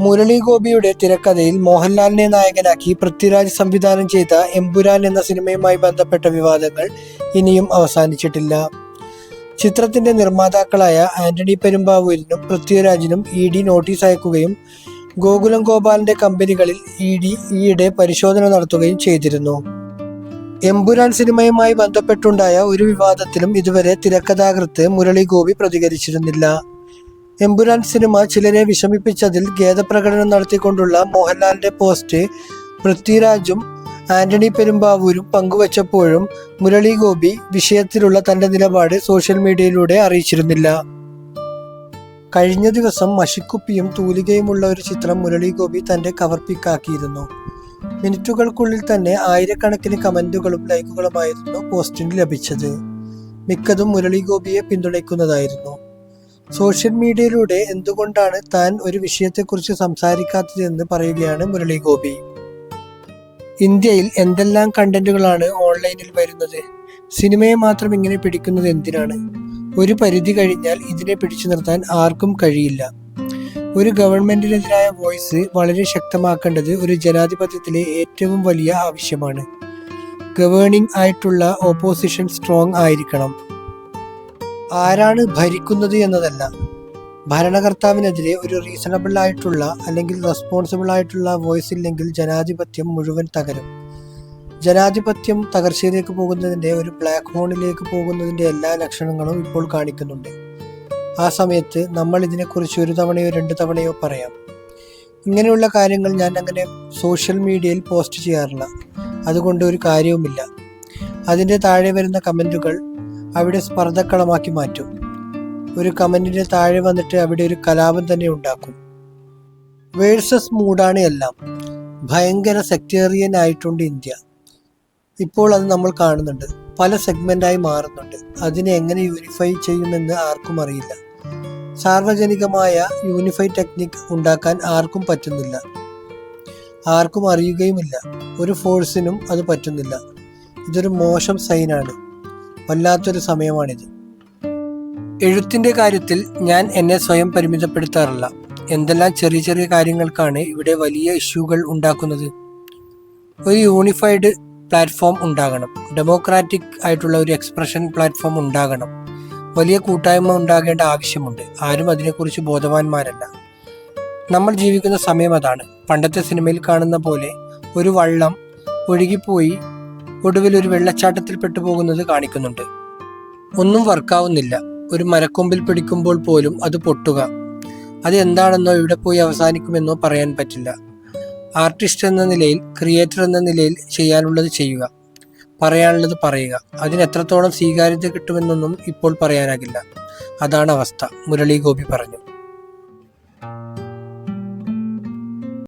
മുരളി ഗോപിയുടെ തിരക്കഥയിൽ മോഹൻലാലിനെ നായകനാക്കി പൃഥ്വിരാജ് സംവിധാനം ചെയ്ത എമ്പുരാൻ എന്ന സിനിമയുമായി ബന്ധപ്പെട്ട വിവാദങ്ങൾ ഇനിയും അവസാനിച്ചിട്ടില്ല. ചിത്രത്തിന്റെ നിർമ്മാതാക്കളായ ആന്റണി പെരുമ്പാവൂരിനും പൃഥ്വിരാജിനും ഇ ഡി നോട്ടീസ് അയക്കുകയും ഗോകുലം ഗോപാലിന്റെ കമ്പനികളിൽ ഇ ഡി ഈയിടെ പരിശോധന നടത്തുകയും ചെയ്തിരുന്നു. എമ്പുരാൻ സിനിമയുമായി ബന്ധപ്പെട്ടുണ്ടായ ഒരു വിവാദത്തിലും ഇതുവരെ തിരക്കഥാകൃത്ത് മുരളി ഗോപി പ്രതികരിച്ചിരുന്നില്ല. എമ്പുരാൻ സിനിമ ചിലരെ വിഷമിപ്പിച്ചതിൽ ഖേദപ്രകടനം നടത്തിക്കൊണ്ടുള്ള മോഹൻലാലിന്റെ പോസ്റ്റ് പൃഥ്വിരാജും ആന്റണി പെരുമ്പാവൂരും പങ്കുവച്ചപ്പോഴും മുരളി ഗോപി വിഷയത്തിലുള്ള തന്റെ നിലപാട് സോഷ്യൽ മീഡിയയിലൂടെ അറിയിച്ചിരുന്നില്ല. കഴിഞ്ഞ ദിവസം മഷിക്കുപ്പിയും തൂലികയുമുള്ള ഒരു ചിത്രം മുരളി ഗോപി തന്റെ കവർ പിക്കാക്കിയിരുന്നു മിനിറ്റുകൾക്കുള്ളിൽ തന്നെ ആയിരക്കണക്കിന് കമന്റുകളും ലൈക്കുകളുമായിരുന്നു പോസ്റ്റിന് ലഭിച്ചത്. മിക്കതും മുരളി ഗോപിയെ പിന്തുണയ്ക്കുന്നതായിരുന്നു. സോഷ്യൽ മീഡിയയിലൂടെ എന്തുകൊണ്ടാണ് താൻ ഒരു വിഷയത്തെക്കുറിച്ച് സംസാരിക്കാത്തതെന്ന് പറയുകയാണ് മുരളി ഗോപി ഇന്ത്യയിൽ എന്തെല്ലാം കണ്ടന്റുകളാണ് ഓൺലൈനിൽ വരുന്നത്? സിനിമയെ മാത്രം ഇങ്ങനെ പിടിക്കുന്നത് എന്തിനാണ്? ഒരു പരിധി കഴിഞ്ഞാൽ ഇതിനെ പിടിച്ചു നിർത്താൻ ആർക്കും കഴിയില്ല. ഒരു ഗവൺമെന്റിനെതിരായ വോയിസ് വളരെ ശക്തമാക്കേണ്ടത് ഒരു ജനാധിപത്യത്തിലെ ഏറ്റവും വലിയ ആവശ്യമാണ്. ഗവേണിംഗ് ആയിട്ടുള്ള ഓപ്പോസിഷൻ സ്ട്രോങ് ആയിരിക്കണം. ആരാണ് ഭരിക്കുന്നത് എന്നതല്ല. ഭരണകർത്താവിനെതിരെ ഒരു റീസണബിൾ ആയിട്ടുള്ള അല്ലെങ്കിൽ റെസ്പോൺസിബിൾ ആയിട്ടുള്ള വോയിസ് ഇല്ലെങ്കിൽ ജനാധിപത്യം മുഴുവൻ തകരും. ജനാധിപത്യം തകർച്ചയിലേക്ക് പോകുന്നതിന്റെ ഒരു ബ്ലാക്ക് ഹോണിലേക്ക് പോകുന്നതിന്റെ എല്ലാ ലക്ഷണങ്ങളും ഇപ്പോൾ കാണിക്കുന്നുണ്ട്. ആ സമയത്ത് നമ്മൾ ഇതിനെക്കുറിച്ച് ഒരു തവണയോ രണ്ട് തവണയോ പറയാം. ഇങ്ങനെയുള്ള കാര്യങ്ങൾ ഞാൻ അങ്ങനെ സോഷ്യൽ മീഡിയയിൽ പോസ്റ്റ് ചെയ്യാറില്ല. അതുകൊണ്ട് ഒരു കാര്യവുമില്ല. അതിന്റെ താഴെ വരുന്ന കമന്റുകൾ അവിടെ സ്പർദ്ധക്കളമാക്കി മാറ്റും. ഒരു കമന്റിന്റെ താഴെ വന്നിട്ട് അവിടെ ഒരു കലാപം തന്നെ ഉണ്ടാക്കും. വേഴ്സസ് മൂഡാണ് എല്ലാം. ഭയങ്കര സെക്ടേറിയൻ ആയിട്ടുണ്ട് ഇന്ത്യ. ഇപ്പോൾ അത് നമ്മൾ കാണുന്നുണ്ട്. പല സെഗ്മെന്റായി മാറുന്നുണ്ട്. അതിനെ എങ്ങനെ യൂണിഫൈ ചെയ്യുമെന്ന് ആർക്കും അറിയില്ല. സാർവജനികമായ യൂണിഫൈ ടെക്നിക് ഉണ്ടാക്കാൻ ആർക്കും പറ്റുന്നില്ല. ആർക്കും അറിയുകയുമില്ല. ഒരു ഫോഴ്സിനും അത് പറ്റുന്നില്ല. ഇതൊരു മോശം സൈനാണ് വല്ലാത്തൊരു സമയമാണിത്. എഴുത്തിന്റെ കാര്യത്തിൽ ഞാൻ എന്നെ സ്വയം പരിമിതപ്പെടുത്താറില്ല. എന്തെല്ലാം ചെറിയ ചെറിയ കാര്യങ്ങൾക്കാണ് ഇവിടെ വലിയ ഇഷ്യൂകൾ ഉണ്ടാക്കുന്നത്. ഒരു യൂണിഫൈഡ് പ്ലാറ്റ്ഫോം ഉണ്ടാകണം. ഡെമോക്രാറ്റിക് ആയിട്ടുള്ള ഒരു എക്സ്പ്രഷൻ പ്ലാറ്റ്ഫോം ഉണ്ടാകണം. വലിയ കൂട്ടായ്മ ഉണ്ടാകേണ്ട ആവശ്യമുണ്ട്. ആരും അതിനെക്കുറിച്ച് ബോധവാന്മാരല്ല. നമ്മൾ ജീവിക്കുന്ന സമയം അതാണ്. പണ്ടത്തെ സിനിമയിൽ കാണുന്ന പോലെ ഒരു വള്ളം ഒഴുകിപ്പോയി ഒടുവിൽ ഒരു വെള്ളച്ചാട്ടത്തിൽ പെട്ടുപോകുന്നത് കാണിക്കുന്നുണ്ട്. ഒന്നും വർക്കാവുന്നില്ല. ഒരു മരക്കൊമ്പിൽ പിടിക്കുമ്പോൾ പോലും അത് പൊട്ടുക. അത് എന്താണെന്നോ ഇവിടെ പോയി അവസാനിക്കുമെന്നോ പറയാൻ പറ്റില്ല. ആർട്ടിസ്റ്റ് എന്ന നിലയിൽ ക്രിയേറ്റർ എന്ന നിലയിൽ ചെയ്യാനുള്ളത് ചെയ്യുക. പറയാനുള്ളത് പറയുക. അതിന് എത്രത്തോളം സ്വീകാര്യത കിട്ടുമെന്നൊന്നും ഇപ്പോൾ പറയാനാകില്ല. അതാണ് അവസ്ഥ മുരളി ഗോപി പറഞ്ഞു.